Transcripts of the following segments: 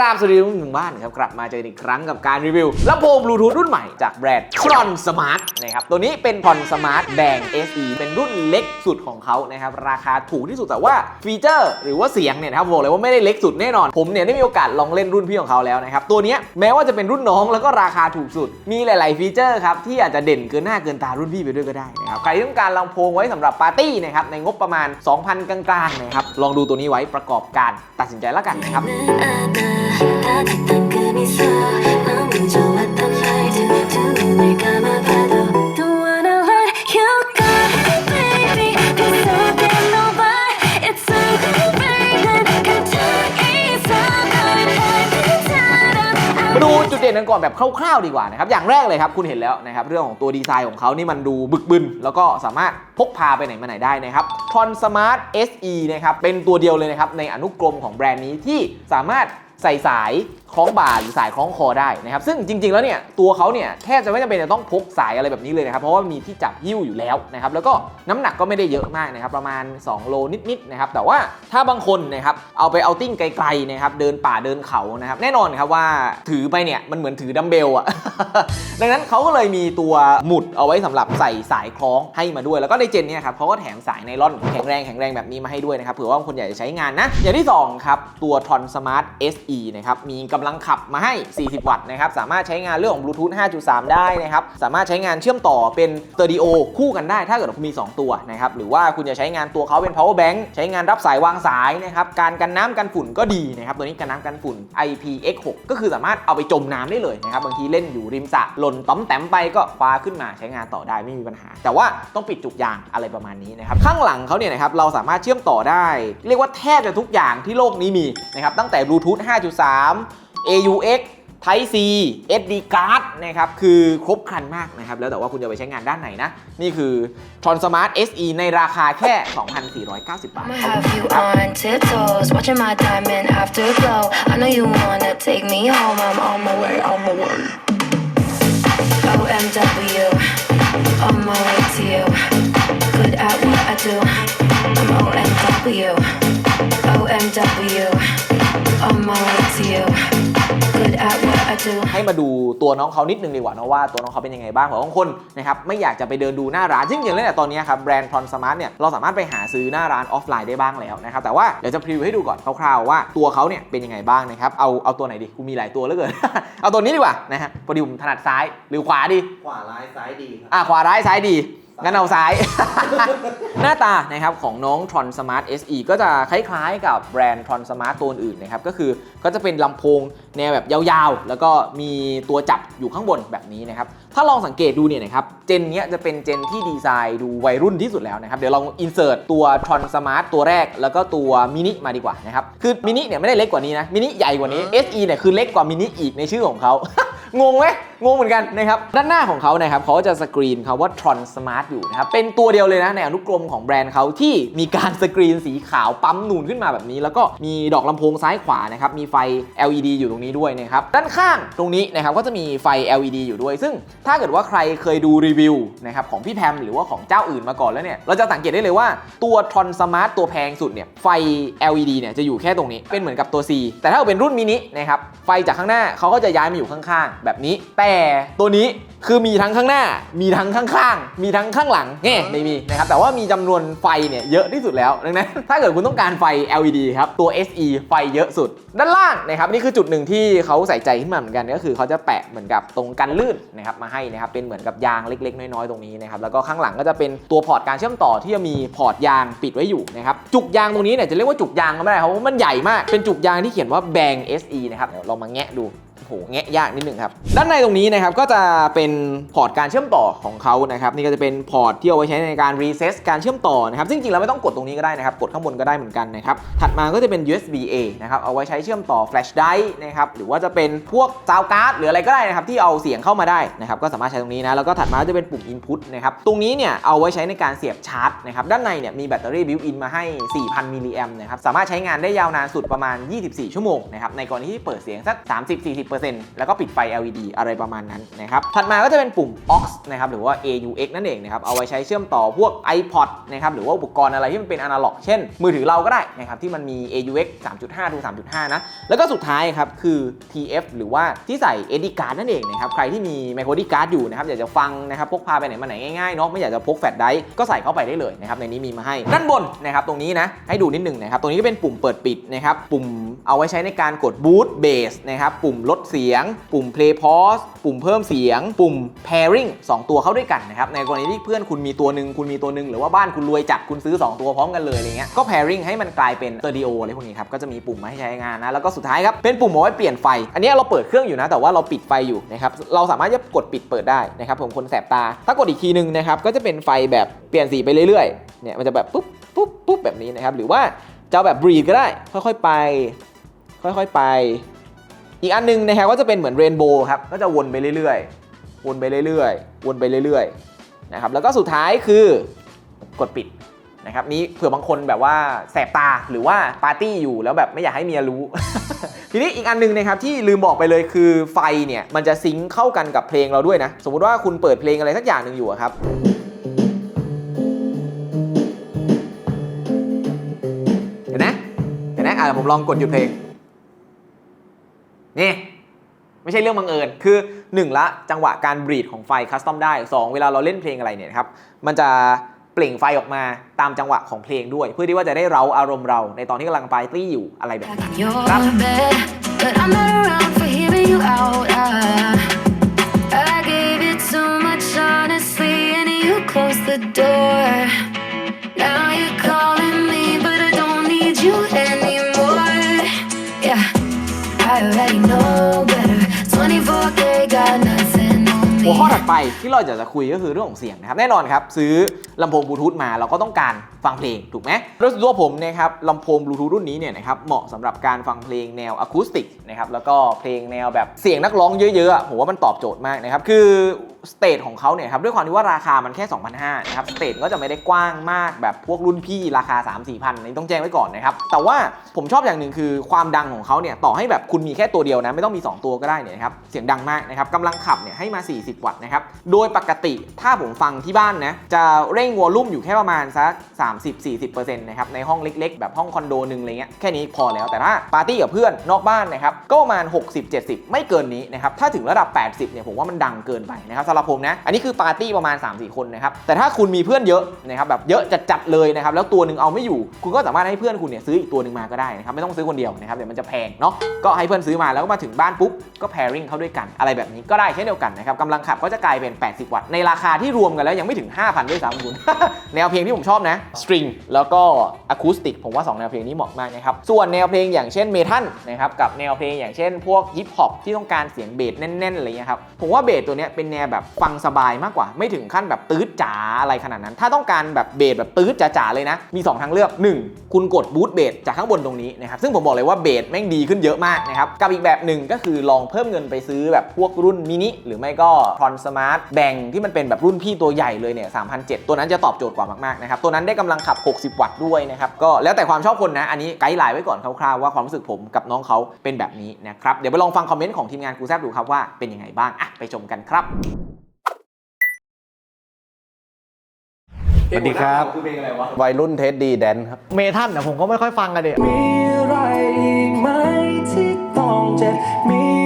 ราบสวัสดีทุกท่านถึงบ้านครับกลับมาเจออีกครั้งกับการรีวิวลำโพงบลูทูธรุ่นใหม่จากแบรนด์ Tron Smart นะครับตัวนี้เป็น Tron Smart Bang SE เป็นรุ่นเล็กสุดของเขานะครับราคาถูกที่สุดแต่ว่าฟีเจอร์ หรือว่าเสียงเนี่ยนะครับบอกเลยว่าไม่ได้เล็กสุดแน่นอน ผมเนี่ยได้มีโอกาสลองเล่นรุ่นพี่ของเขาแล้วนะครับตัวนี้แม้ว่าจะเป็นรุ่นน้องแล้วก็ราคาถูกสุด มีหลาย ๆ ฟีเจอร์ครับที่อาจจะเด่นเกินหน้าเกินตารุ่นพี่ไปด้วยก็ได้นะครับใครที่ต้องการลำโพงไว้สำหรับปาร์ตี้นะครับในงบประมาณ 2,000 กลาง ๆ นะครับลองดูตัวนี้ไว้ประกอบการตัดสินใจแล้วกันนะครับ มาดูจุดเด่นกันก่อนแบบคร่าวๆดีกว่านะครับอย่างแรกเลยครับคุณเห็นแล้วนะครับเรื่องของตัวดีไซน์ของเขานี่มันดูบึกบึน แล้วก็สามารถพกพาไปไหนมาไหนได้นะครับทรอนสมาร์ท SE นะครับเป็นตัวเดียวเลยนะครับในอนุกรมของแบรนด์นี้ที่สามารถ ใส่สาย คล้องบ่าหรือสายคล้องคอได้นะครับซึ่งจริง ๆแล้วเนี่ยตัวเขาเนี่ยแทบจะไม่จำเป็นจะต้องพกสายอะไรแบบนี้เลยนะครับเพราะว่ามีที่จับหิ้วอยู่แล้วนะครับแล้วก็น้ำหนักก็ไม่ได้เยอะมากนะครับประมาณ 2 โลนิดๆนะครับแต่ว่าถ้าบางคนนะครับเอาไปเอาติ้งไกลๆนะครับเดินป่าเดินเขานะครับแน่นอนครับว่าถือไปเนี่ยมันเหมือนถือดัมเบลอะดังนั้นเขาก็เลยมีตัวหมุดเอาไว้สำหรับใส่สายคล้องให้มาด้วย แล้วก็ในเจนเนี่ยครับเขาก็แถมสายไนลอนแข็งแรงแข็งแรงแบบนี้มาให้ด้วยนะครับเผื่อว่าบางคนอยากจะใช้งานนะอย่างที่สองครับตัว Tron Smart SE นะครับมีกำลังขับมาให้ 40 วัตต์นะครับ สามารถใช้งานเรื่องของบลูทูธ 5.3 ได้นะครับ สามารถใช้งานเชื่อมต่อเป็นสเตอริโอคู่กันได้ ถ้าเกิดคุณมี 2 ตัวนะครับ หรือว่าคุณจะใช้งานตัวเขาเป็น power bank ใช้งานรับสายวางสายนะครับ การกันน้ำกันฝุ่นก็ดีนะครับ ตัวนี้กันน้ำกันฝุ่น IPX6 ก็คือสามารถเอาไปจมน้ำได้เลยนะครับ บางทีเล่นอยู่ริมสระหล่นต้อมแต้มไปก็คว้าขึ้นมาใช้งานต่อได้ไม่มีปัญหา แต่ว่าต้องปิดจุกยางอะไรประมาณนี้นะครับ ข้างหลังเขาเนี่ยนะครับเราสามารถเชื่อมต่อได้ เรียกว่าแทบจะทุกอย่างที่โลกนี้มีนะครับตั้งแต่บลูทูธ5.3 AUX Type C SD card นะครับ คือครบครันมากนะครับ แล้วแต่ว่าคุณจะไปใช้งานด้านไหนนะ นี่คือ Tron Smart SE ในราคาแค่ 2,490 บาท OMW, on my way to you. Good at what I do. I'm OMW, OMW, on my way to you. ให้มาดูตัวน้องเขานิดนึงดีกว่านะว่าตัวน้องเขาเป็นยังไงบ้างเพราะบางคนนะครับไม่อยากจะไปเดินดูหน้าร้านซึ่งอย่างเล่นแต่ตอนนี้ครับแบรนด์ Tron Smart เนี่ยเราสามารถไปหาซื้อหน้าร้านออฟไลน์ได้บ้างแล้วนะครับแต่ว่าเดี๋ยวจะพรีวิวให้ดูก่อนคร่าวๆว่าตัวเขาเนี่ยเป็นยังไงบ้างนะครับเอาเอาตัวไหนดีกูมีหลายตัวเหลือเกิน เอาตัวนี้ดีกว่านะฮะพอดีผมถนัดซ้ายหรือขวาดีขวาร้ายซ้ายดีครับอะขวาร้ายซ้ายดี งั้นเอาซ้าย หน้าตานะครับของน้อง Tron Smart SE ก็จะคล้ายๆกับแบรนด์ Tron Smart ตัวอื่นนะครับ ก็คือก็จะเป็นลำโพงแนวแบบยาวๆ แล้วก็มีตัวจับอยู่ข้างบนแบบนี้นะครับ ถ้าลองสังเกตดูเนี่ยนะครับ เจนนี้จะเป็นเจนที่ดีไซน์ดูวัยรุ่นที่สุดแล้วนะครับ เดี๋ยวลองอินเสิร์ตตัว Tron Smart ตัวแรก แล้วก็ตัวมินิมาดีกว่านะครับ คือมินิเนี่ยไม่ได้เล็กกว่านี้นะ มินิใหญ่กว่านี้ SE เนี่ยคือเล็กกว่ามินิอีกในชื่อของเขา งงไหมงงเหมือนกันนะครับ ด้านหน้าของเขานะครับเขาจะสกรีนคำว่า Tron Smart อยู่นะครับ เป็นตัวเดียวเลยนะ ในอนุกรมของแบรนด์เขาที่มีการสกรีนสีขาวปั๊มนูนขึ้นมาแบบนี้ แล้วก็มีดอกลำโพงซ้ายขวานะครับ มีไฟ LED อยู่ตรงนี้ด้วยนะครับ ด้านข้างตรงนี้นะครับก็จะมีไฟ LED อยู่ด้วย ซึ่งถ้าเกิดว่าใครเคยดูรีวิวนะครับของพี่แพมหรือว่าของเจ้าอื่นมาก่อนแล้วเนี่ยเราจะสังเกตได้เลยว่าตัว Tron Smart ตัวแพงสุดเนี่ยไฟ LED เนี่ยจะอยู่แค่ตรงนี้เป็นเหมือนกับตัว C แต่ถ้าเป็นรุ่นมินินะครับไฟจากข้างหน้าเขาก็จะย้ายมาอยู่ข้างๆ แบบนี้แต่ตัวนี้คือมีทั้งข้างหน้า มีทั้งข้างๆ มีทั้งข้างหลังเง่ไม่มีนะครับ แต่ว่ามีจำนวนไฟเนี่ยเยอะที่สุดแล้ว ดังนั้น ถ้าเกิดคุณต้องการไฟ LED ครับ ตัว SE ไฟเยอะสุด ด้านล่างนะครับ นี่คือจุดหนึ่งที่เขาใส่ใจขึ้นมาเหมือนกัน ก็คือเขาจะแปะเหมือนกับตรงกันลื่นนะครับมาให้นะครับ เป็นเหมือนกับยางเล็กๆ น้อยๆ ตรงนี้นะครับ แล้วก็ข้างหลังก็จะเป็นตัวพอร์ตการเชื่อมต่อที่จะมีพอร์ตยางปิดไว้อยู่นะครับ จุกยางตรงนี้เนี่ยจะเรียกว่าจุกยางก็ไม่ได้ครับเพราะมันใหญ่มาก เป็นจุกยางที่เขียนว่า Bang SE นะครับเดี๋ยวเรามาแงะดู โหแงะยากนิดหนึ่งครับ ด้านในตรงนี้นะครับก็จะเป็นพอร์ตการเชื่อมต่อของเขานะครับนี่ก็จะเป็นพอร์ตที่เอาไว้ใช้ในการรีเซ็ตการเชื่อมต่อนะครับซึ่งจริงๆแล้วไม่ต้องกดตรงนี้ก็ได้นะครับกดข้างบนก็ได้เหมือนกันนะครับถัดมาก็จะเป็น USB A นะครับเอาไว้ใช้เชื่อมต่อ flash drive นะครับหรือว่าจะเป็นพวก sound card หรืออะไรก็ได้นะครับที่เอาเสียงเข้ามาได้นะครับก็สามารถใช้ตรงนี้นะแล้วก็ถัดมาจะเป็นปุ่ม input นะครับตรงนี้เนี่ยเอาไว้ใช้ในการเสียบชาร์จนะครับด้านในเนี่ยมีแบตเตอรี่ built in มาให้ 4,000 มิลลิแอมนะครับสามารถใช้งานได้ยาวนานสุดประมาณ 24 ชั่วโมงนะครับในกรณีที่เปิดเสียงสัก 30-40% 10%แล้วก็ปิดไฟ LED อะไรประมาณนั้นนะครับ ถัดมาก็จะเป็นปุ่ม aux นะครับหรือว่า AUX นั่นเองนะครับ เอาไว้ใช้เชื่อมต่อพวก iPod นะครับหรือว่าอุปกรณ์อะไรที่มันเป็นอนาล็อกเช่น มือถือเราก็ได้นะครับที่มันมี AUX 3.5ดู3.5 นะ แล้วก็สุดท้ายครับคือ TF หรือว่าที่ใส่ SD card นั่นเองนะครับใครที่มี micro SD card อยู่นะครับอยากจะฟังนะครับพกพาไปไหนมาไหนง่ายๆเนาะไม่อยากจะพกแฟลชไดรฟ์ก็ใส่เข้าไปได้เลยนะครับในนี้มีมาให้ด้านบนนะครับตรงนี้นะให้ดูนิดนึงนะครับตรงนี้ก็เป็นปุ่มเปิดปิดนะครับปุ่มเอาไว้ใช้ในการกด boot bass นะครับปุ่มลดเสียง ปุ่ม play pause ปุ่มเพิ่มเสียง ปุ่ม pairing 2 ตัวเข้าด้วยกันนะครับ ในกรณีที่เพื่อนคุณมีตัวหนึ่งคุณมีตัวหนึ่งหรือว่าบ้านคุณรวยจัดคุณซื้อ 2 ตัวพร้อมกันเลยอะไรเงี้ยก็ pairing ให้มันกลายเป็น stereo อะไรพวกนี้ครับก็จะมีปุ่มมาให้ใช้งานนะแล้วก็สุดท้ายครับเป็นปุ่มเอาไว้เปลี่ยนไฟ อันนี้เราเปิดเครื่องอยู่นะแต่ว่าเราปิดไฟอยู่นะครับเราสามารถจะกดปิดเปิดได้นะครับผมคนแสบตา ถ้ากดอีกทีหนึงนะครับก็จะเป็นไฟแบบเปลี่ยนสีไปเรื่อยๆเนี่ยมันจะแบบปุ๊บปุ๊บปุ๊บแบบนี้นะครับหรือว่าจะแบบ breathe ก็ได้ค่อยๆไป ค่อยๆไป อีกอันหนึงนะครับก็จะเป็นเหมือนเรนโบว์ครับก็จะวนไปเรื่อยๆ วนไปเรื่อยๆ วนไปเรื่อยๆนะครับแล้วก็สุดท้ายคือกดปิดนะครับนี้เผื่อบางคนแบบว่าแสบตาหรือว่าปาร์ตี้อยู่แล้วแบบไม่อยากให้เมียรู้ ทีนี้อีกอันหนึงนะครับที่ลืมบอกไปเลยคือไฟเนี่ยมันจะซิงเข้ากันกับเพลงเราด้วยนะ สมมุติว่าคุณเปิดเพลงอะไรสักอย่างหนึ่งอยู่ครับเห็นไหมเห็นไหมอะผมลองกดหยุดเพลง นี่ไม่ใช่เรื่องบังเอิญ คือ1ละจังหวะการบรีดของไฟคัสตอมได้ 2 เวลาเราเล่นเพลงอะไรเนี่ยครับ มันจะเปล่งไฟออกมาตามจังหวะของเพลงด้วย เพื่อที่ว่าจะได้เราอารมณ์เราในตอนที่กำลังปาร์ตี้อยู่อะไรแบบนี้ in your bed, I already know better. 24K got nothing on หัวข้อ me. ถัดไปที่เราอยากจะคุยก็คือเรื่องของเสียงนะครับ แน่นอนครับ ซื้อลำโพงบลูทูธมาเราก็ต้องการ ฟังเพลงถูกไหมโดยส่วนตัวผมนะครับลำโพงบลูทูธรุ่นนี้เนี่ยนะครับเหมาะสำหรับการฟังเพลงแนวอะคูสติกนะครับแล้วก็เพลงแนวแบบเสียงนักร้องเยอะๆผมว่ามันตอบโจทย์มากนะครับคือสเตจของเขาเนี่ยครับด้วยความที่ว่าราคามันแค่ 2,500นะครับสเตจก็จะไม่ได้กว้างมากแบบพวกรุ่นพี่ราคา 3 4 0 0 0นี่ต้องแจ้งไว้ก่อนนะครับแต่ว่าผมชอบอย่างหนึ่งคือความดังของเขาเนี่ยต่อให้แบบคุณมีแค่ตัวเดียวนะไม่ต้องมี 2 ตัวก็ได้เนี่ยนะครับเสียงดังมากนะครับกำลังขับเนี่ยให้มา 40 วัตต์นะครับโดยปกติถ้าผมฟังที่บ้านนะจะเร่งวอลลุ่มอยู่แค่ประมาณสัก30-40%นะครับในห้องเล็กๆ แบบห้องคอนโดหนึ่งอะไรเงี้ยแค่นี้พอแล้วแต่ถ้าปาร์ตี้กับเพื่อนนอกบ้านนะครับก็ประมาณ 60-70 ไม่เกินนี้นะครับถ้าถึงระดับ 80เนี่ยผมว่ามันดังเกินไปนะครับสำหรับผมนะอันนี้คือปาร์ตี้ประมาณ 3-4 คนนะครับแต่ถ้าคุณมีเพื่อนเยอะนะครับแบบเยอะจัดๆเลยนะครับแล้วตัวหนึ่งเอาไม่อยู่ คุณก็สามารถให้เพื่อนคุณเนี่ยซื้ออีกตัวหนึ่งมาก็ได้นะครับไม่ต้องซื้อคนเดียวนะครับเดี๋ยวมันจะแพงเนาะก็ให้เพื่อนซื้อมาแล้วก็มาถึงบ้านปุ๊บก็ pairing เข้าด้วยกันอะไรแบบนี้ก็ได้เช่นเดียวกันนะครับกำลังขับก็จะกลายเป็น 80 วัตต์ในราคาที่รวมกันแล้วยังไม่ถึง 5,000 ด้วยซ้ำคุณแนวเพลงที่ผมชอบนะตริงแล้วก็อะคูสติกผมว่า 2 แนวเพลงนี้เหมาะมากนะครับ ส่วนแนวเพลงอย่างเช่นเมทัลนะครับกับแนวเพลงอย่างเช่น พวกฮิปฮอปที่ต้องการเสียงเบสแน่นๆอะไรเงี้ยครับผมว่าเบสตัวเนี้ยเป็นแนวแบบฟังสบายมากกว่า ไม่ถึงขั้นแบบตื๊ดจ๋าอะไรขนาดนั้น ถ้าต้องการแบบเบสแบบตื๊ดจ๋าๆเลยนะ มี 2 ทางเลือก 1 คุณกดบูตเบสจากข้างบนตรงนี้นะครับซึ่งผมบอกเลยว่าเบสแม่งดีขึ้นเยอะมากนะครับกับอีกแบบหนึ่งก็คือลองเพิ่มเงินไปซื้อแบบพวกรุ่นมินิหรือไม่ก็ทรอนสมาร์ทแบงที่มันเป็นแบบรุ่นพี่ตัวใหญ่เลยเนี่ย3,007ตัวนั้นจะตอบโจทย์กว่ามากๆนะครับตัวนั้นได้กำลังขับ 60 วัตต์ด้วยนะครับก็แล้วแต่ความชอบคนนะ อันนี้ไกด์ไลน์ไว้ก่อนคร่าวๆว่าความรู้สึกผมกับน้องเขาเป็นแบบนี้นะครับเดี๋ยวไปลองฟังคอมเมนต์ของทีมงานกูแซบดูครับว่าเป็นยังไงบ้างอะไปชมกันครับสวัสดีครับคือเพลงอะไรวะวัยรุ่นเทสดีแดนครับเมทัลนะผมก็ไม่ค่อยฟังกันเด็มีอะไรอีกไหมที่ต้องเจ็บมี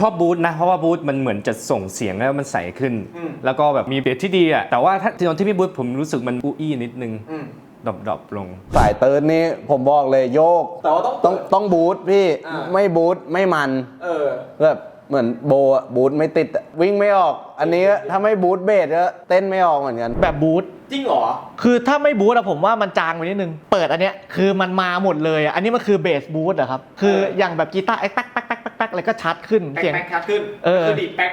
ชอบบูธนะ เพราะว่าบูธมันเหมือนจะส่งเสียงแล้วมันใสขึ้นแล้วก็แบบมีเบสที่ดีอะแต่ว่าถ้าตอนที่ไม่บูธผมรู้สึกมันอู้อี้นิดนึงดรอปดรอปลง สายเติร์นนี่ผมบอกเลยโยกแต่ว่าต้องต้องต้องบูทพี่อ่า ไม่บูทไม่มันเออ แบบเหมือนโบอะบูทไม่ติดอะวิ่งไม่ออก อันนี้ถ้าไม่บูทเบสก็เต้นไม่ออกเหมือนกัน แบบบูทจริงเหรอ คือถ้าไม่บูทอะผมว่ามันจางไปนิดนึง เปิดอันเนี้ยคือมันมาหมดเลยอะอันนี้มันคือเบสบูทอะครับ คืออย่างแบบกีตาร์ไอ้แป๊กแป๊กแป๊ก แป๊กแป๊กอะไรก็ชัดขึ้นเสียง แป๊กชัดขึ้นเออ คือดีดแป๊ก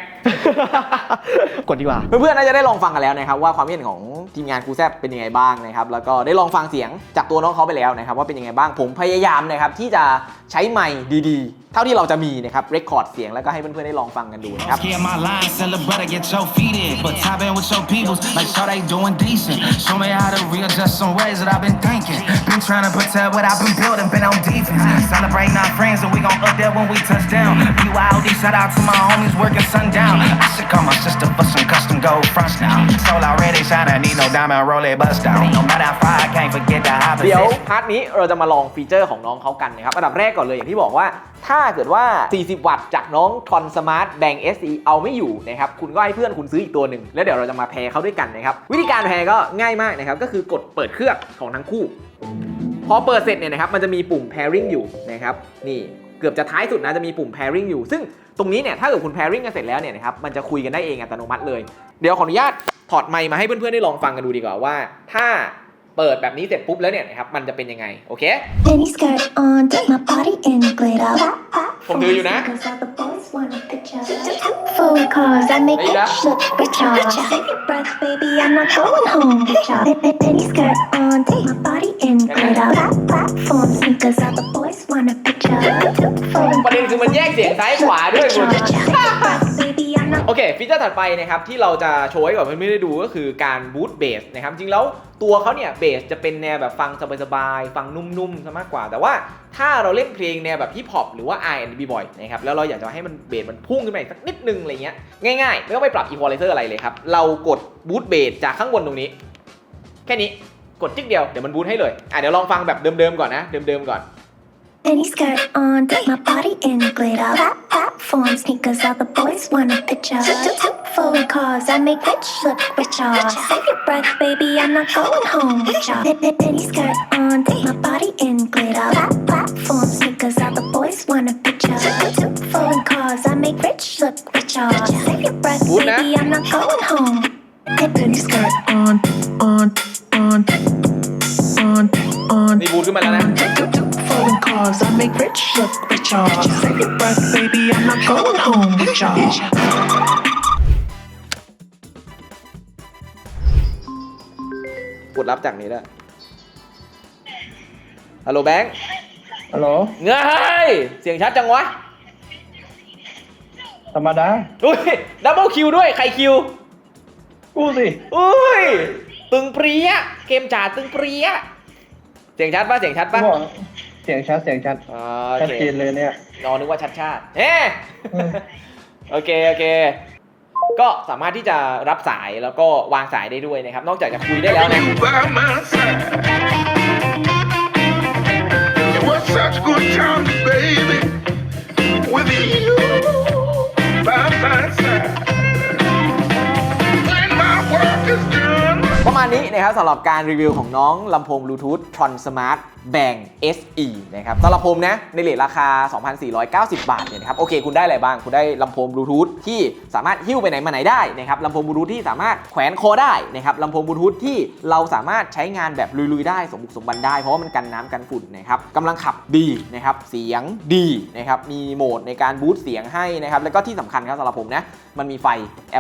กดดีกว่า เพื่อนๆน่าจะได้ลองฟังกันแล้วนะครับว่าความคิดเห็นของทีมงานครูแซบเป็นยังไงบ้างนะครับแล้วก็ได้ลองฟังเสียงจากตัวน้องเขาไปแล้วนะครับว่าเป็นยังไงบ้างผมพยายามนะครับที่จะใช้ไมค์ดีๆ เท่าที่เราจะมีนะครับเรคคอร์ดเสียงแล้วก็ให้เพื่อนๆได้ลองฟังกันดูนะครับ Scared my line, celebrate, I get your feet in. But tap in with your peoples, like sure they doing decent. Show me how to readjust some ways that I've been thinking. Been trying to protect what I've been building, been on defense. Celebrating our friends, and we gon' up there when we touch down. BYOD, shout out to my homies working sundown. I should call my sister for some custom gold fronts now. Soul already shining, need no diamond roll it bust down. No matter how เดี๋ยวพาร์ทนี้เราจะมาลองฟีเจอร์ของน้องเขากันนะครับอันดับแรกก่อนเลยอย่างที่บอกว่า ถ้าเกิดว่า 40 วัตต์จากน้องทอนสมาร์ทแบง SE เอาไม่อยู่นะครับคุณก็ให้เพื่อนคุณซื้ออีกตัวหนึ่งแล้วเดี๋ยวเราจะมาแพรเขาด้วยกันนะครับวิธีการแพรก็ง่ายมากนะครับก็คือกดเปิดเครื่องของทั้งคู่ พอเปิดเสร็จเนี่ยนะครับมันจะมีปุ่ม pairing อยู่นะครับนี่เกือบจะท้ายสุดนะจะมีปุ่ม pairing อยู่ ซึ่งตรงนี้เนี่ยถ้าเกิดคุณ pairing กันเสร็จแล้วเนี่ยนะครับมันจะคุยกันได้เองอัตโนมัติเลย เดี๋ยวขออนุญาตถอดไมค์มาให้เพื่อนๆได้ลองฟังกันดูดีกว่าว่า ถ้า เปิดแบบนี้เสร็จปุ๊บแล้วเนี่ยนะครับมันจะเป็นยังไง โอเค Penny skirt on, dip my body in glitter. Không đưa vô nè. Cause all the boys want a picture. Phone calls, I make Đây it đó. look richer. Save your breath, baby, I'm not going home with ya. Penny skirt on, dip my body in glitter. Platform sneakers, all the boys want a picture. Phone ประเด็นคือมันแยกเสียงซ้ายขวาด้วยคุณ Save your breath, baby, ฟีเจอร์ถัดไปนะครับที่เราจะโชว์ให้กับเพื่อนๆได้ดูก็คือการบูตเบสนะครับจริงแล้วตัวเขาเนี่ยเบสจะเป็นแนวแบบฟังสบายๆฟังนุ่มๆซะมากกว่า แต่ว่าถ้าเราเล่นเพลงแนวแบบฮิปฮอปหรือว่า R&B บ่อยนะครับแล้วเราอยากจะให้มันเบสมันพุ่งขึ้นไปสักนิดนึงอะไรเงี้ยง่ายๆไม่ต้องไปปรับอีควอไลเซอร์อะไรเลยครับเรากดบูตเบสจากข้างบนตรงนี้ แค่นี้กดจิ๊กเดียวเดี๋ยวมันบูตให้เลยอะเดี๋ยวลองฟังแบบเดิมๆก่อนนะเดิมๆก่อน Penny skirt on, my body in glitter. Plat- Platform sneakers, all the boys want a picture. Phone calls, I make rich look richer. Save your breath, baby, I'm not going home with ya. Penny skirt on, dip my body in glitter. Plat- Platform sneakers, all the boys want a picture. Phone calls, I make rich look richer. Save your breath, Good na. baby, I'm not going home. Penny skirt on, on, on, on, on. นี่บูตขึ้นมาแล้วนะ Phone calls, I make rich look richer. Save your breath, baby, I'm not going home with ya. กดรับจากนี้ได้ฮัลโหลแบงค์ฮัลโหลเงยเสียงชัดจังวะ ธรรมดา อุ้ย ดับเบิลคิวด้วย ใครคิว กูสิ อุ้ย ตึงเปรี้ย เกมจ่าตึงเปรี้ย เสียงชัดปะเสียงชัดกูปะบอก เสียงชัดเสียงชัดอ๋อชัดโอเคเจนเลยเนี่ย นอนนึกว่าชัดชาติเอ๊ะโอเค โอเค ก็สามารถที่จะรับสายแล้วก็วางสายได้ด้วยนะครับ นอกจากจะคุยได้แล้วนะ by my side. It was such good times, baby, with you by my side. ณนี้นะครับสำหรับการรีวิวของน้องลำโพงบลูทูธ Tron Smart Bang SE นะครับสำหรับผมนะ ในเลทราคา 2,490 บาทเนี่ยนะครับ โอเค คุณได้อะไรบ้าง คุณได้ลำโพงบลูทูธที่สามารถหิ้วไปไหนมาไหนได้นะครับลำโพงบลูทูธที่สามารถแขวนคอได้นะครับลำโพงบลูทูธที่เราสามารถใช้งานแบบลุยๆได้ สมบุกสมบันได้ เพราะว่ามันกันน้ำกันฝุ่นนะครับกำลังขับดีนะครับ เสียงดีนะครับ มีโหมดในการบูตเสียงให้นะครับ แล้วก็ที่สำคัญครับสำหรับผมนะ มันมีไฟ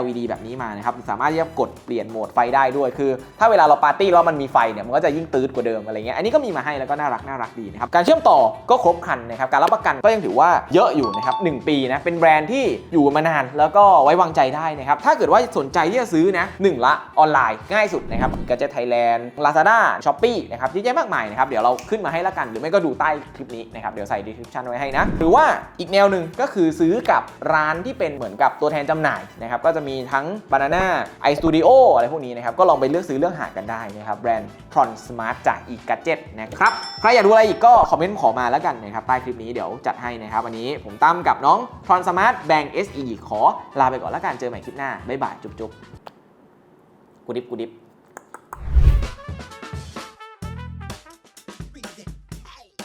LED แบบนี้มานะครับสามารถที่จะกดเปลี่ยนโหมดไฟได้ด้วยคือ ถ้าเวลาเราปาร์ตี้แล้วมันมีไฟเนี่ยมันก็จะยิ่งตืดกว่าเดิมอะไรเงี้ยอันนี้ก็มีมาให้แล้วก็น่ารักน่ารักดีนะครับการเชื่อมต่อก็ครบครันนะครับการรับประกันก็ยังถือว่าเยอะอยู่นะครับหนึ่งปีนะเป็นแบรนด์ที่อยู่มานานแล้วก็ไว้วางใจได้นะครับถ้าเกิดว่าสนใจที่จะซื้อนะหนึ่งละออนไลน์ง่ายสุดนะครับกัจเจตไทยแลนด์ลาซาด้าช้อปปี้นะครับเยอะแยะมากมายนะครับเดี๋ยวเราขึ้นมาให้ละกัน หรือไม่ก็ดูใต้คลิปนี้นะครับเดี๋ยวใส่ description ไว้ให้นะหรือว่าอีกแนวหนึ่งก็คือซื้อกับร้านที่เป็นเหมือนกับตัวแทนจำหน่ายนะครับก็จะมีทั้ง Banana iStudio อะไรพวกนี้นะครับก็ลองไปเลือกซื้อเลือกหากันได้นะครับแบรนด์ Tron Smart จาก e g a d g e t นะครับใครอยากดูอะไรอีกก็คอมเมนต์ขอมาแล้วกันนะครับใต้คลิปนี้เดี๋ยวจัดให้นะครับวันนี้ผมตั้มกับน้อง Tron Smart Bang SE ขอลาไปก่อนแล้วกันเจอใหม่คลิปหน้าบ๊ายบายจุ๊บๆกูดิบกูดิบ